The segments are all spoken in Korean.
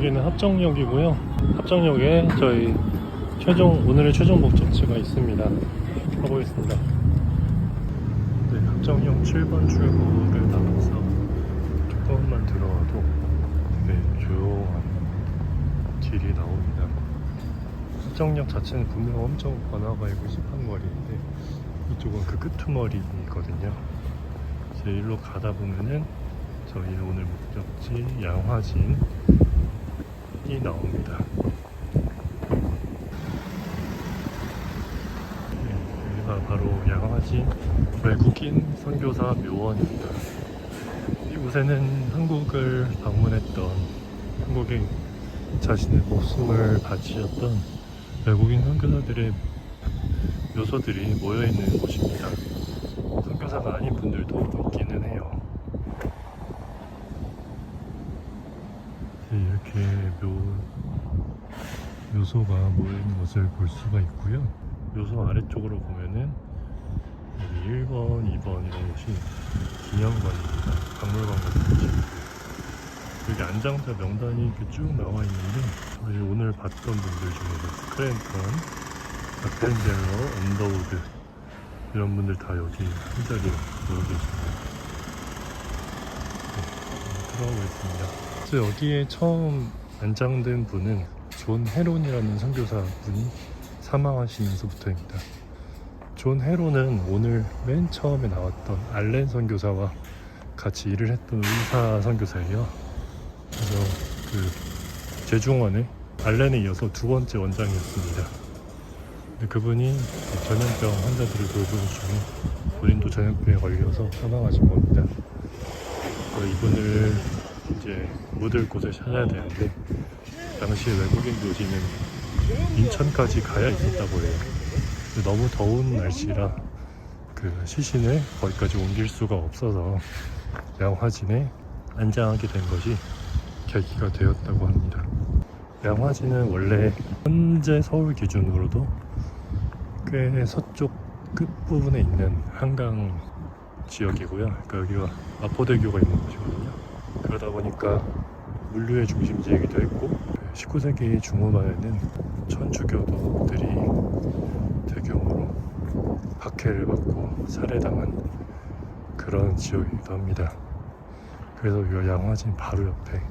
여기는 합정역이고요. 합정역에 저희 최종 오늘의 최종 목적지가 있습니다. 가보겠습니다. 네, 합정역 7번 출구를 나가서 조금만 들어와도 되게 조용한 길이 나옵니다. 합정역 자체는 분명 엄청 번화가이고 습한 거리인데 이쪽은 그 끄트머리거든요. 이제 일로 가다 보면은 저희 오늘 목적지 양화진 이 나옵니다. 네, 여기가 바로 양화진 외국인 선교사 묘원입니다. 이곳에는 한국을 방문했던 한국에 자신의 목숨을 바치셨던 외국인 선교사들의 묘소들이 모여 있는 곳입니다. 선교사가 아닌 분들도 있기는 해요. 네, 이렇게 묘, 묘소가 모여있는 것을 볼 수가 있고요. 묘소 아래쪽으로 보면은 여기 1번, 2번 이런 곳이 기념관입니다. 박물관 같은 곳이고요. 여기 안장자 명단이 이렇게 쭉 나와 있는데 저희 오늘 봤던 분들 중에서 스크랜턴, 박텐젤러, 언더우드 이런 분들 다 여기 한 자리에 모여 계십니다. 네, 들어가보겠습니다. 그래서 여기에 처음 안장된 분은 존 헤론이라는 선교사 분이 사망하시면서부터입니다. 존 헤론은 오늘 맨 처음에 나왔던 알렌 선교사와 같이 일을 했던 의사 선교사예요. 그래서 그 제중원의 알렌에 이어서 두 번째 원장이었습니다. 근데 그분이 전염병 환자들을 돌보는 중에 본인도 전염병에 걸려서 사망하신 겁니다. 이분을 이제 묻을 곳을 찾아야 되는데 당시에 외국인 묘지는 인천까지 가야 있었다고 해요. 너무 더운 날씨라 그 시신을 거기까지 옮길 수가 없어서 양화진에 안장하게 된 것이 계기가 되었다고 합니다. 양화진은 원래 현재 서울 기준으로도 꽤 서쪽 끝부분에 있는 한강 지역이고요. 그러니까 여기가 마포대교가 있는 곳이거든요. 그러다 보니까 물류의 중심지이기도 했고 19세기 중후반에는 천주교도들이 대규모로 박해를 받고 살해당한 그런 지역이기도 합니다. 그래서 이 양화진 바로 옆에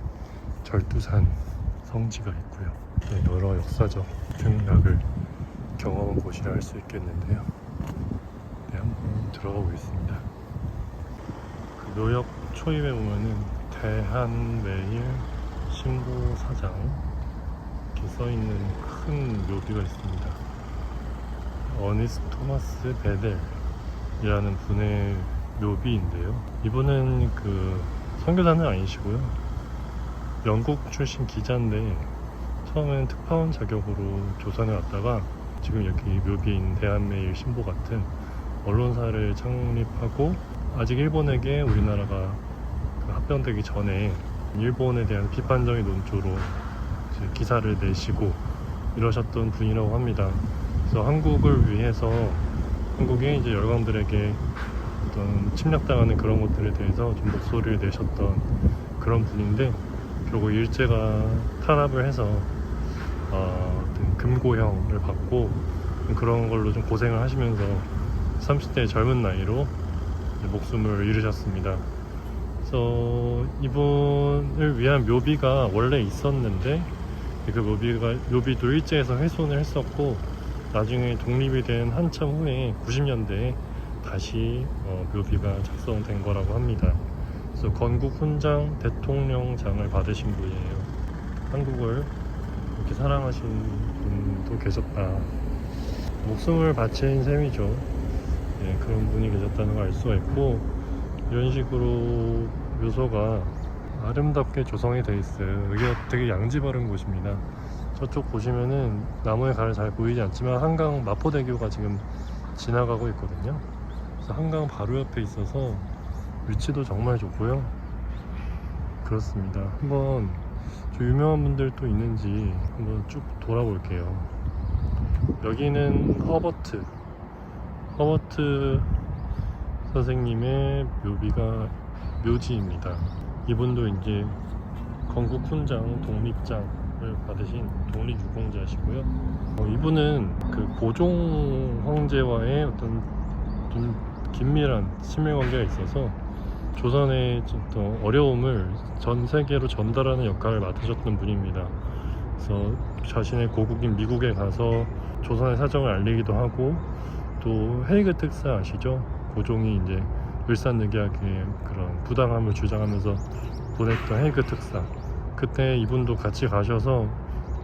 절두산 성지가 있고요. 네, 여러 역사적 등락을 경험한 곳이라 할 수 있겠는데요. 네, 한번 들어가 보겠습니다. 그 묘역 초입에 보면은 대한매일 신보사장 이렇게 써있는 큰 묘비가 있습니다. 어니스 토마스 베델이라는 분의 묘비인데요. 이분은 그 선교사는 아니시고요. 영국 출신 기자인데 처음엔 특파원 자격으로 조선에 왔다가 지금 여기 있는 대한매일 신보 같은 언론사를 창립하고 아직 일본에게 우리나라가 그 합병되기 전에 일본에 대한 비판적인 논조로 기사를 내시고 이러셨던 분이라고 합니다. 그래서 한국을 위해서 한국의 이제 열강들에게 어떤 침략당하는 그런 것들에 대해서 좀 목소리를 내셨던 그런 분인데 결국 일제가 탄압을 해서 어, 어떤 금고형을 받고 그런 걸로 좀 고생을 하시면서 30대 젊은 나이로 목숨을 잃으셨습니다. 그래서 이분을 위한 묘비가 원래 있었는데 그 묘비가 묘비도 일제에서 훼손을 했었고 나중에 독립이 된 한참 후에 90년대에 다시 어, 묘비가 작성된 거라고 합니다. 그래서 건국 훈장 대통령장을 받으신 분이에요. 한국을 이렇게 사랑하신 분도 계셨다. 목숨을 바친 셈이죠. 예, 그런 분이 계셨다는 걸 알 수가 있고 이런 식으로 묘소가 아름답게 조성이 되어 있어요. 여기가 되게 양지 바른 곳입니다. 저쪽 보시면은 나무의 가를 잘 보이지 않지만 한강 마포대교가 지금 지나가고 있거든요. 그래서 한강 바로 옆에 있어서 위치도 정말 좋고요. 그렇습니다. 한번 저 유명한 분들 또 있는지 한번 쭉 돌아볼게요. 여기는 허버트 허버트 선생님의 묘비가 묘지입니다. 이분도 이제 건국 훈장 독립장을 받으신 독립유공자시고요. 어, 이분은 그 고종 황제와의 어떤 좀 긴밀한 친밀 관계가 있어서 조선의 어떤 어려움을 전 세계로 전달하는 역할을 맡으셨던 분입니다. 그래서 자신의 고국인 미국에 가서 조선의 사정을 알리기도 하고 또 헤이그 특사 아시죠? 고종이 이제 일산늑약의 그런 부당함을 주장하면서 보냈던 헤이그 특사 그때 이분도 같이 가셔서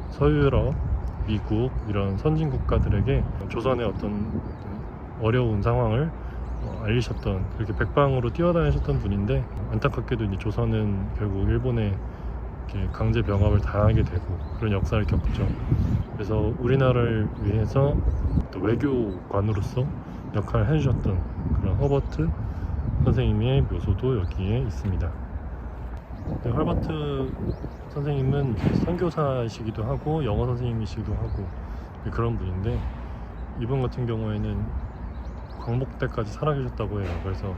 서유럽, 미국 이런 선진 국가들에게 조선의 어떤 어려운 상황을 어, 알리셨던 그렇게 백방으로 뛰어다니셨던 분인데 안타깝게도 이제 조선은 결국 일본에 강제 병합을 당하게 되고 그런 역사를 겪죠. 그래서 우리나라를 위해서 또 외교관으로서 역할을 해주셨던 그런 허버트 선생님의 묘소도 여기에 있습니다. 네, 허버트 선생님은 선교사이시기도 하고 영어 선생님이시기도 하고 그런 분인데 이분 같은 경우에는 광복 때까지 살아계셨다고 해요. 그래서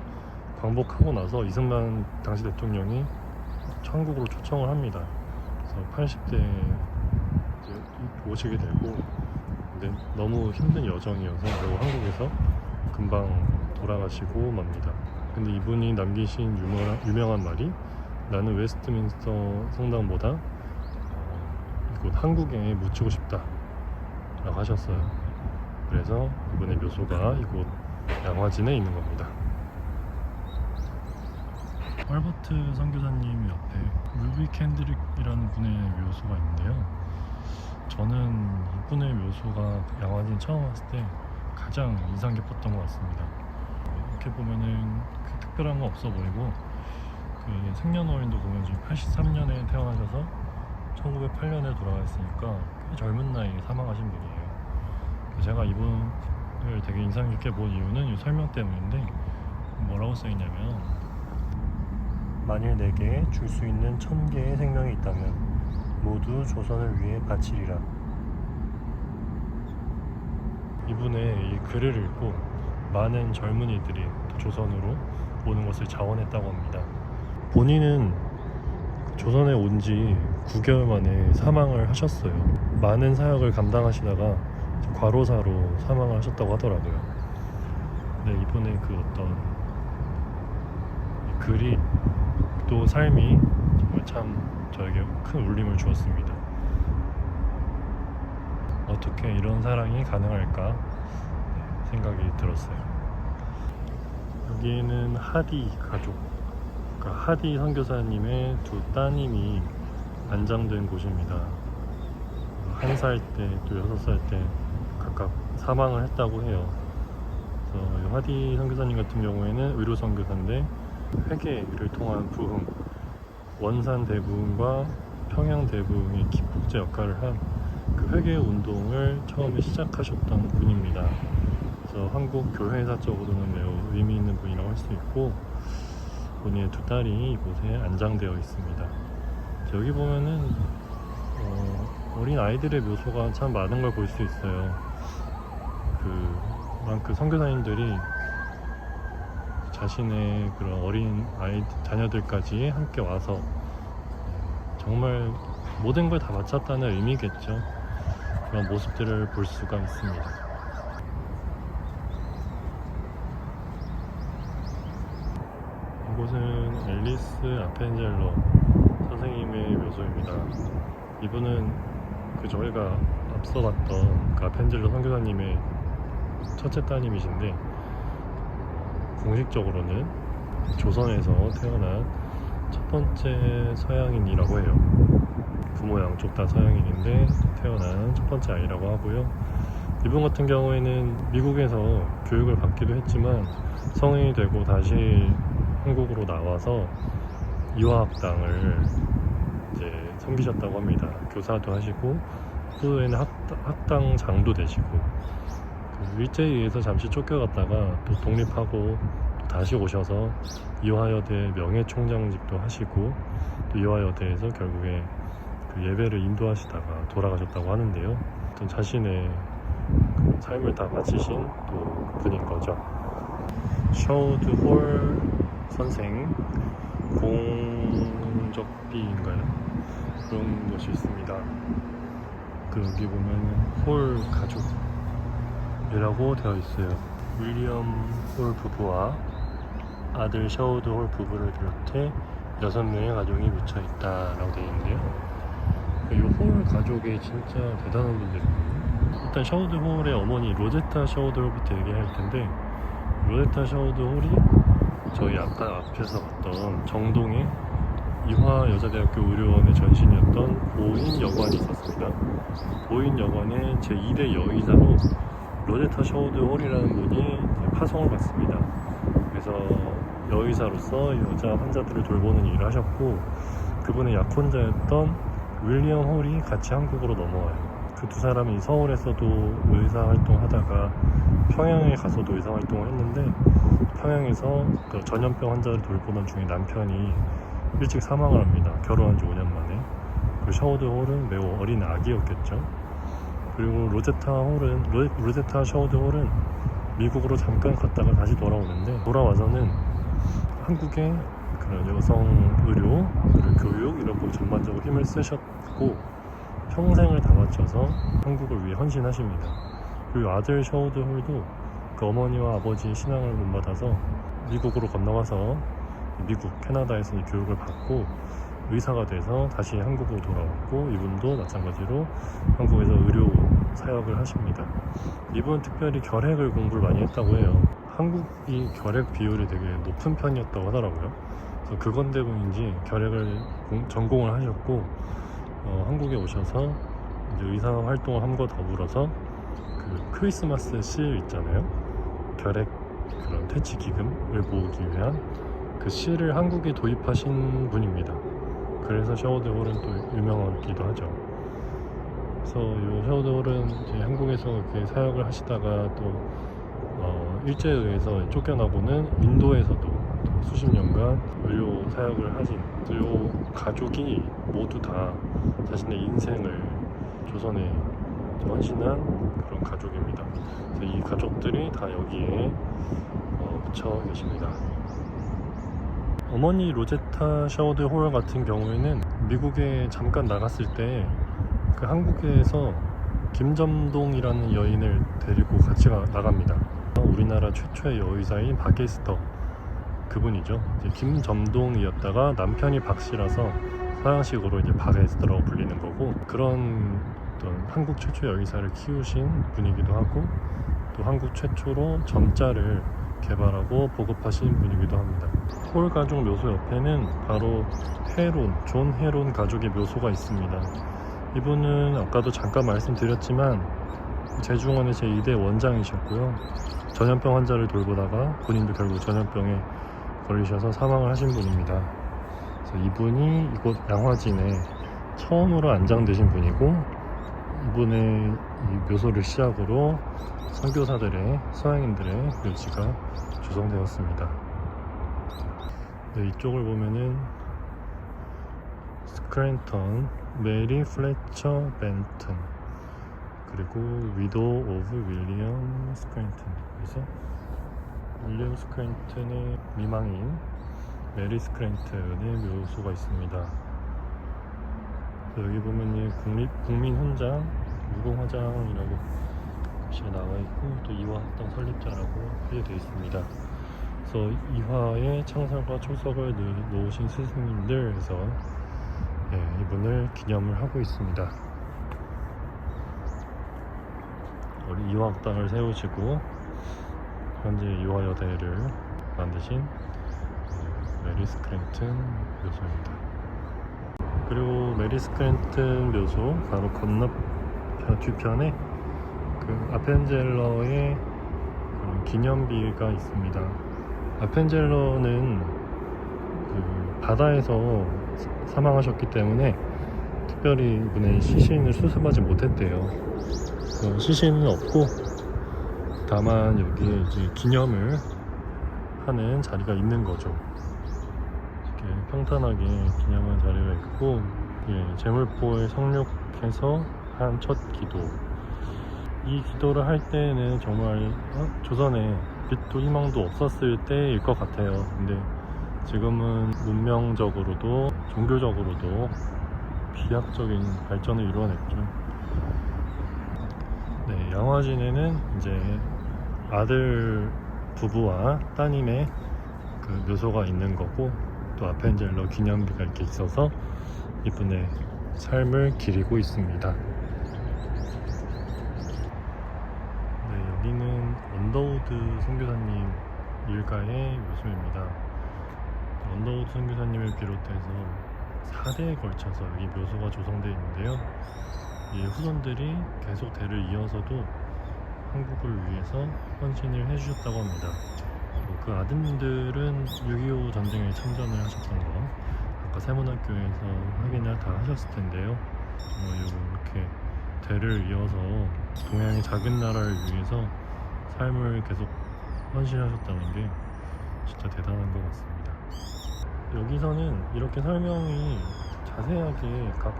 광복하고 나서 이승만 당시 대통령이 천국으로 초청을 합니다. 그래서 80대 오시게 되고 근데 너무 힘든 여정이어서 결국 한국에서 금방 돌아가시고 맙니다. 근데 이분이 남기신 유명한, 유명한 말이 나는 웨스트민스터 성당보다 어, 이곳 한국에 묻히고 싶다 라고 하셨어요. 그래서 이분의 묘소가 이곳 양화진에 있는 겁니다. 헐버트 선교사님 옆에 루비 캔드릭이라는 분의 묘소가 있는데요. 저는 이분의 묘소가 양화진 처음 왔을 때 가장 인상 깊었던 것 같습니다. 이렇게 보면은 그 특별한 건 없어 보이고 그 생년월일도 보면 지금 83년에 태어나셔서 1908년에 돌아가셨으니까 꽤 젊은 나이에 사망하신 분이에요. 제가 이분을 되게 인상 깊게 본 이유는 이 설명 때문인데 뭐라고 써있냐면 만일 내게 줄 수 있는 천 개의 생명이 있다면 모두 조선을 위해 바치리라. 이분의 이 글을 읽고 많은 젊은이들이 또 조선으로 오는 것을 자원했다고 합니다. 본인은 조선에 온 지 9개월 만에 사망을 하셨어요. 많은 사역을 감당하시다가 과로사로 사망을 하셨다고 하더라고요. 근데 이분의 그 어떤 이 글이 또 삶이 정말 참 저에게 큰 울림을 주었습니다. 어떻게 이런 사랑이 가능할까 네, 생각이 들었어요. 여기는 하디 가족, 그러니까 하디 선교사님의 두 따님이 안장된 곳입니다. 한 살 때 또 여섯 살 때 각각 사망을 했다고 해요. 그래서 이 하디 선교사님 같은 경우에는 의료 선교사인데 회계를 통한 부흥, 원산 대부흥과 평양 대부흥의 기폭제 역할을 한 그 회계 운동을 처음에 시작하셨던 분입니다. 그래서 한국 교회사적으로는 매우 의미 있는 분이라고 할 수 있고 본인의 두 딸이 이곳에 안장되어 있습니다. 여기 보면은 어, 린 아이들의 묘소가 참 많은 걸 볼 수 있어요. 그, 그 선교사님들이 자신의 그런 어린 아이 자녀들까지 함께 와서 정말 모든 걸 다 마쳤다는 의미겠죠. 그런 모습들을 볼 수가 있습니다. 이곳은 앨리스 아펜젤러 선생님의 묘소입니다. 이분은 그 저희가 앞서 봤던 그 아펜젤러 선교사님의 첫째 따님이신데 공식적으로는 조선에서 태어난 첫 번째 서양인이라고 해요. 부모 양쪽 다 서양인인데 태어난 첫 번째 아이라고 하고요. 이분 같은 경우에는 미국에서 교육을 받기도 했지만 성인이 되고 다시 한국으로 나와서 유아학당을 이제 섬기셨다고 합니다. 교사도 하시고 후에는 학당, 학당장도 되시고 그 일제에 의해서 잠시 쫓겨갔다가 또 독립하고 또 다시 오셔서 이화여대 명예총장직도 하시고 또 이화여대에서 결국에 그 예배를 인도하시다가 돌아가셨다고 하는데요. 어떤 자신의 그 삶을 다 바치신 또 분인 거죠. Whole 선생 공적비인가요? 그런 것이 있습니다. 그 여기 보면 홀 가족이라고 되어 있어요. 윌리엄 홀 부부와 아들 샤우드 홀 부부를 비롯해 여섯 명의 가족이 묻혀 있다라고 되어 있는데요. 이홀 가족이 진짜 대단한 분들이에요. 일단 샤우드 홀의 어머니 로제타 샤우드 홀부터 얘기할 텐데 로제타 샤우드 홀이 저희 아까 앞에서 봤던 정동의 이화 여자대학교 의료원의 전신이었던 보인 여관이 있었습니다. 보인 여관의 제 2대 여의사로 로제타 샤우드 홀이라는 분이 파송을 받습니다. 그래서 여의사로서 여자 환자들을 돌보는 일을 하셨고 그분의 약혼자였던 윌리엄 홀이 같이 한국으로 넘어와요. 그 두 사람이 서울에서도 의사 활동하다가 평양에 가서도 의사 활동을 했는데 평양에서 그 전염병 환자를 돌보던 중에 남편이 일찍 사망을 합니다. 결혼한 지 5년 만에. 그 샤워드 홀은 매우 어린 아기였겠죠. 그리고 로제타 홀은 로, 로제타 샤워드 홀은 미국으로 잠깐 갔다가 다시 돌아오는데 돌아와서는 한국의 그런 여성 의료, 그리고 교육 이런 거 전반적으로 힘을 쓰셨고 평생을 다 바쳐서 한국을 위해 헌신하십니다. 그리고 아들 샤우드 홀도 그 어머니와 아버지의 신앙을 본받아서 미국으로 건너가서 미국, 캐나다에서 이 교육을 받고 의사가 돼서 다시 한국으로 돌아왔고 이분도 마찬가지로 한국에서 의료 사역을 하십니다. 이분은 특별히 결핵을 공부를 많이 했다고 해요. 한국이 결핵 비율이 되게 높은 편이었다고 하더라고요. 그래서 그건 때문인지 결핵을 공- 전공을 하셨고 어, 한국에 오셔서 이제 의사 활동을 함과 더불어서 그 크리스마스 실 있잖아요. 결핵 그런 퇴치 기금을 모으기 위한 그 실을 한국에 도입하신 분입니다. 그래서 샤워드 홀은 또 유명하기도 하죠. 그래서 이 샤워드 홀은 이제 한국에서 이렇게 사역을 하시다가 또 어, 일제에 의해서 쫓겨나고는 인도에서도 또 수십 년간 의료 사역을 하신 이 가족이 모두 다 자신의 인생을 조선에 헌신한 그런 가족입니다. 이 가족들이 다 여기에 어, 묻혀 계십니다. 어머니 로제타 샤워드 홀 같은 경우에는 미국에 잠깐 나갔을 때 그 한국에서 김점동이라는 여인을 데리고 같이 가- 나갑니다. 우리나라 최초의 여의사인 박에스터 그분이죠. 김점동이었다가 남편이 박씨라서 서양식으로 이제 박에스터라고 불리는 거고 그런 어떤 한국 최초 여의사를 키우신 분이기도 하고 또 한국 최초로 점자를 개발하고 보급하신 분이기도 합니다. 홀 가족 묘소 옆에는 바로 헤론, 존 헤론 가족의 묘소가 있습니다. 이분은 아까도 잠깐 말씀드렸지만 제중원의 제2대 원장이셨고요. 전염병 환자를 돌보다가 본인도 결국 전염병에 걸리셔서 사망을 하신 분입니다. 그래서 이분이 이곳 양화진에 처음으로 안장되신 분이고 이분의 이 묘소를 시작으로 선교사들의 서양인들의 묘지가 조성되었습니다. 네, 이쪽을 보면은 스크랜턴, 메리 플래처 벤튼 그리고 위도 오브 윌리엄 스크랜턴 그래서 윌리엄 스크랜턴의 미망인 메리 스크랜턴의 묘소가 있습니다. 여기 보면 이 국립 국민 훈장 무공화장이라고 글씨가 나와 있고 또 이화학당 설립자라고 표시되어 있습니다. 그래서 이화의 창설과 출석을 놓- 놓으신 스승님들 해서 예, 이분을 기념을 하고 있습니다. 우리 이화학당을 세우시고 현재 이화여대를 만드신 예, 메리 스 크랜튼 묘소입니다. 그리고 메리 스 크랜튼 묘소 바로 건너 뒤편에 그 아펜젤러의 그런 기념비가 있습니다. 아펜젤러는 그 바다에서 사- 사망하셨기 때문에 특별히 이분의 시신을 수습하지 못했대요. 그 시신은 없고 다만 여기에 이제 기념을 하는 자리가 있는 거죠. 평탄하게 기념하는 자리가 있고 예, 제물포에 성육해서 한 첫 기도. 이 기도를 할 때는 정말 어? 조선에 빛도 희망도 없었을 때일 것 같아요. 근데 지금은 문명적으로도 종교적으로도 비약적인 발전을 이루어냈죠. 네, 양화진에는 이제 아들 부부와 따님의 그 묘소가 있는 거고 또 앞에 이제 러 기념비가 이렇게 있어서 이분의 삶을 기리고 있습니다. 네, 여기는 언더우드 선교사님 일가의 묘소입니다. 언더우드 선교사님을 비롯해서 4대에 걸쳐서 여기 묘소가 조성되어 있는데요. 이 후손들이 계속 대를 이어서도 한국을 위해서 헌신을 해주셨다고 합니다. 그리고 그 아드님들은 6.25 전쟁에 참전을 하셨던 거 아까 세문학교에서 확인을 다 하셨을 텐데요. 어, 이렇게 대를 이어서 동양의 작은 나라를 위해서 삶을 계속 헌신하셨다는 게 진짜 대단한 것 같습니다. 여기서는 이렇게 설명이 자세하게 각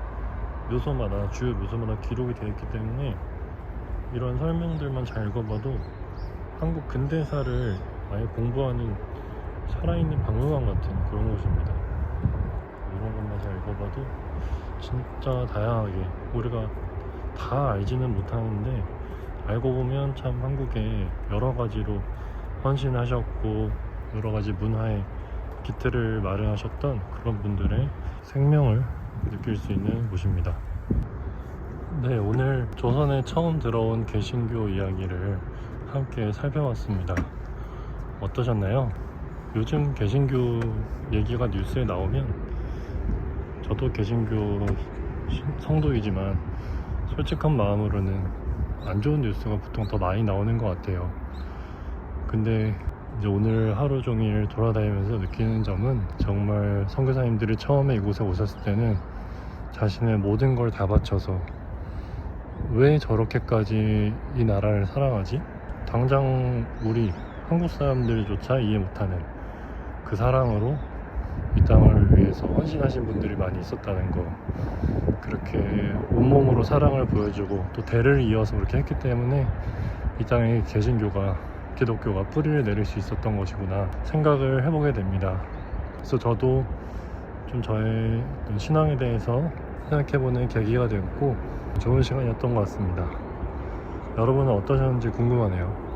묘소마다 주요 묘소마다 기록이 되어 있기 때문에 이런 설명들만 잘 읽어봐도 한국 근대사를 아예 공부하는 살아있는 박물관 같은 그런 곳입니다. 이런 것만 잘 읽어봐도 진짜 다양하게 우리가 다 알지는 못하는데 알고 보면 참 한국에 여러 가지로 헌신하셨고 여러 가지 문화의 기틀을 마련하셨던 그런 분들의 생명을 느낄 수 있는 곳입니다. 네, 오늘 조선에 처음 들어온 개신교 이야기를 함께 살펴봤습니다. 어떠셨나요? 요즘 개신교 얘기가 뉴스에 나오면 저도 개신교 신- 성도이지만 솔직한 마음으로는 안 좋은 뉴스가 보통 더 많이 나오는 것 같아요. 근데 이제 오늘 하루 종일 돌아다니면서 느끼는 점은 정말 선교사님들이 처음에 이곳에 오셨을 때는 자신의 모든 걸 다 바쳐서 왜 저렇게까지 이 나라를 사랑하지? 당장 우리 한국 사람들조차 이해 못하는 그 사랑으로 이 땅을 위해서 헌신하신 분들이 많이 있었다는 거 그렇게 온몸으로 사랑을 보여주고 또 대를 이어서 그렇게 했기 때문에 이 땅에 개신교가 기독교가 뿌리를 내릴 수 있었던 것이구나 생각을 해보게 됩니다. 그래서 저도 좀 저의 신앙에 대해서 생각해보는 계기가 되었고 좋은 시간이었던 것 같습니다. 여러분은 어떠셨는지 궁금하네요.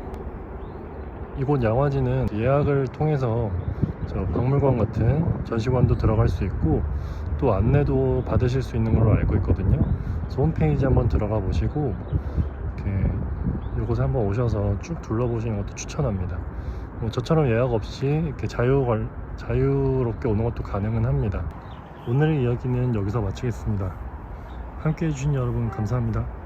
이곳 양화지는 예약을 통해서 저 박물관 같은 전시관도 들어갈 수 있고 또 안내도 받으실 수 있는 걸로 알고 있거든요. 그래서 홈페이지 한번 들어가 보시고 이렇게 이곳에 한번 오셔서 쭉 둘러보시는 것도 추천합니다. 뭐 저처럼 예약 없이 이렇게 자유 자유롭게 오는 것도 가능은 합니다. 오늘의 이야기는 여기서 마치겠습니다. 함께 해주신 여러분 감사합니다.